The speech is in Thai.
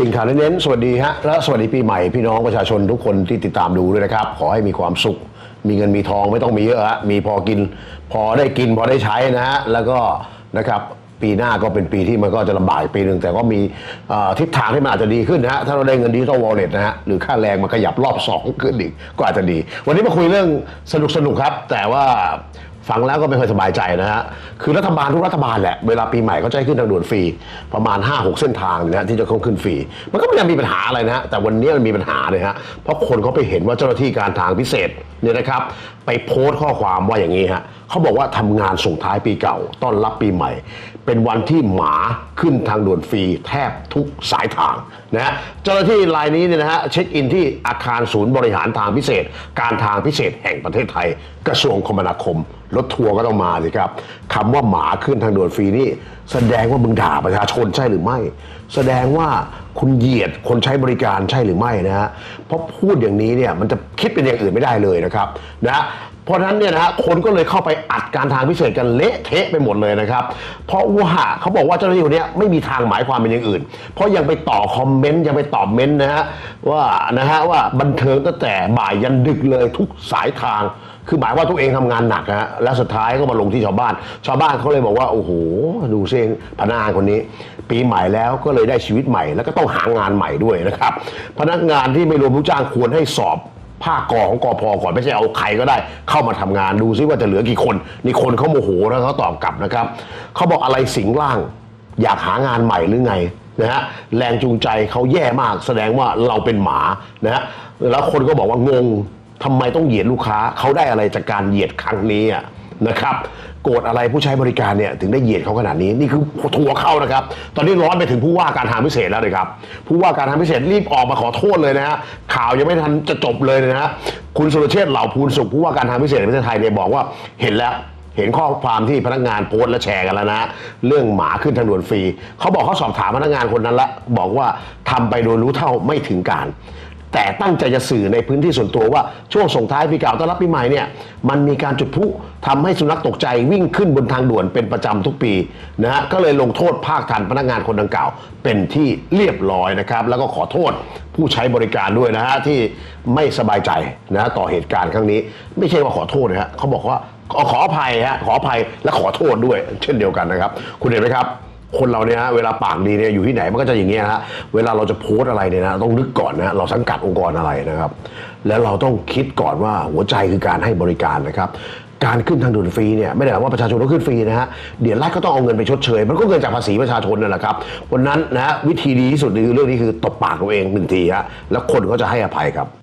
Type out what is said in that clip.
ติ่งข่าวเน้นๆสวัสดีฮะและสวัสดีปีใหม่พี่น้องประชาชนทุกคนที่ติดตามดูด้วยนะครับ ขอให้มีความสุข มีเงินมีทองไม่ต้องมีเยอะฮะมีพอกิน พอได้กินพอได้ใช้นะฮะแล้วก็นะครับปีหน้าก็เป็นปีที่มันก็จะลำบากอีกปีหนึ่งแต่ก็มีทิศทางที่มันอาจจะดีขึ้นนะฮะถ้าเราได้เงินดิจิตอลวอลเล็ตนะฮะหรือค่าแรงมันขยับรอบสองขึ้นอีกก็อาจจะดี วันนี้มาคุยเรื่องสนุกๆครับ แต่ว่า ฟังแล้วก็ไม่ค่อยสบายใจนะฮะ คือรัฐบาลทุกรัฐบาลแหละ เวลาปีใหม่ก็จะให้ขึ้นทางด่วนฟรี ประมาณ 5-6 เส้นทางนะฮะที่จะต้องขึ้นฟรี มันก็ไม่ได้มีปัญหาอะไรนะฮะ แต่วันนี้มันมีปัญหาเลยฮะ เพราะคนเขาไปเห็นว่าเจ้าหน้าที่การทางพิเศษ เนี่ยนะครับ ไปโพสต์ข้อความว่าอย่างนี้ฮะเขาบอกว่าทำงานส่งท้ายปีเก่า ต้อนรับปีใหม่ เป็นวันที่หมาขึ้นทางด่วนฟรีแทบทุกสายทางนะฮะเจ้าหน้าที่รายนี้เนี่ยนะฮะเช็คอินที่อาคารศูนย์บริหารทางพิเศษ การทางพิเศษแห่งประเทศไทย กระทรวงคมนาคมรถทัวร์ก็ต้องมาสิครับคำว่าหมาขึ้นทางด่วนฟรีนี่ แสดงว่ามึงด่าประชาชนใช่หรือไม่ แสดงว่าคุณเหยียดคนใช้บริการใช่หรือไม่นะฮะเพราะพูดอย่างนี้เนี่ยมันจะคิดเป็นอย่างอื่นไม่ได้เลยนะครับนะเพราะนั้นเนี่ยนะฮะคนก็เลยเข้าไปอัดการทางพิเศษกันเละเทะไปหมดเลยนะครับ เพราะว่าเขาบอกว่าเจ้าหน้าที่คนนี้ไม่มีทางหมายความเป็นอย่างอื่น เพราะยังไปต่อคอมเมนต์ยังไปตอบเมนต์นะฮะว่านะฮะว่าบันเทิงตั้งแต่บ่ายยันดึกเลยทุกสายทาง คือหมายว่าตัวเองทำงานหนักฮะและสุดท้ายก็มาลงที่ชาวบ้าน ชาวบ้านเขาเลยบอกว่าโอ้โหดูเซิพนักงานคนนี้ ปีใหม่แล้วก็เลยได้ชีวิตใหม่ แล้วก็ต้องหางานใหม่ด้วยนะครับพนักงานที่ไม่รวมลูกจ้างควรให้สอบภาคกอของกอพก่อนไม่ใช่เอาใครก็ได้ เข้ามาทำงานดูซิว่าจะเหลือกี่คนนี่คนเขาโมโหแล้วเขาตอบกลับนะครับเขาบอกอะไรสิงร่าง อยากหางานใหม่หรือไงนะฮะแรงจูงใจเขาแย่มากแสดงว่าเราเป็นหมานะฮะแล้วคนก็บอกว่างง ทำไมต้องเหยียดลูกค้าเขาได้อะไรจากการเหยียดครั้งนี้นะครับโกรธอะไรผู้ใช้บริการเนี่ยถึงได้เหยียดเขาขนาดนี้นี่คือทัวเข้านะครับ ตอนนี้ร้อนไปถึงผู้ว่าการทางพิเศษแล้วเลยครับผู้ว่าการทางพิเศษรีบออกมาขอโทษเลยนะฮะข่าวยังไม่ทันจะจบเลยนะฮะคุณสุรเชษฐ์เหล่าภูลสุขผู้ว่าการทางพิเศษประเทศไทยเนี่ยบอกว่าเห็นแล้วเห็นข้อความที่พนักงานโพสต์และแชร์กันแล้วนะ เรื่องหมาขึ้นทางด่วนฟรี เขาบอกเขาสอบถามพนักงานคนนั้นละ บอกว่าทำไปโดยรู้เท่าไม่ถึงการ แต่ตั้งใจจะสื่อในพื้นที่ส่วนตัวว่าช่วงส่งท้ายปีเก่าต้อนรับปีใหม่เนี่ยมันมีการจุดพลุทำให้สุนัขตกใจวิ่งขึ้นบนทางด่วนเป็นประจำทุกปีนะฮะก็เลยลงโทษภาคทันพนักงานคนดังกล่าว เป็นที่เรียบร้อยนะครับ แล้วก็ขอโทษผู้ใช้บริการด้วยนะฮะที่ไม่สบายใจนะฮะต่อเหตุการณ์ครั้งนี้ ไม่ใช่ว่าขอโทษนะฮะเขาบอกว่าขอขออภัยฮะขออภัยและขอโทษด้วย เช่นเดียวกันนะครับ คุณเห็นไหมครับ คนเราเนี่ยฮะเวลาปากดีเนี่ยอยู่ที่ไหนมันก็จะอย่างเงี้ยฮะเวลาเราจะโพสต์อะไรเนี่ยนะต้องนึกก่อนนะเราสังกัดองค์กรอะไรนะครับ แล้วเราต้องคิดก่อนว่าหัวใจคือการให้บริการนะครับ การขึ้นทางด่วนฟรีเนี่ยไม่ได้หมายว่าประชาชนต้องขึ้นฟรีนะฮะเดี๋ยวรัฐก็ต้องเอาเงินไปชดเชย มันก็เงินจากภาษีประชาชนนั่นแหละครับวันนั้นนะฮะวิธีดีที่สุดคือเรื่องนี้คือตบปากตัวเองหนึ่งทีฮะแล้วคนก็จะให้อภัยครับ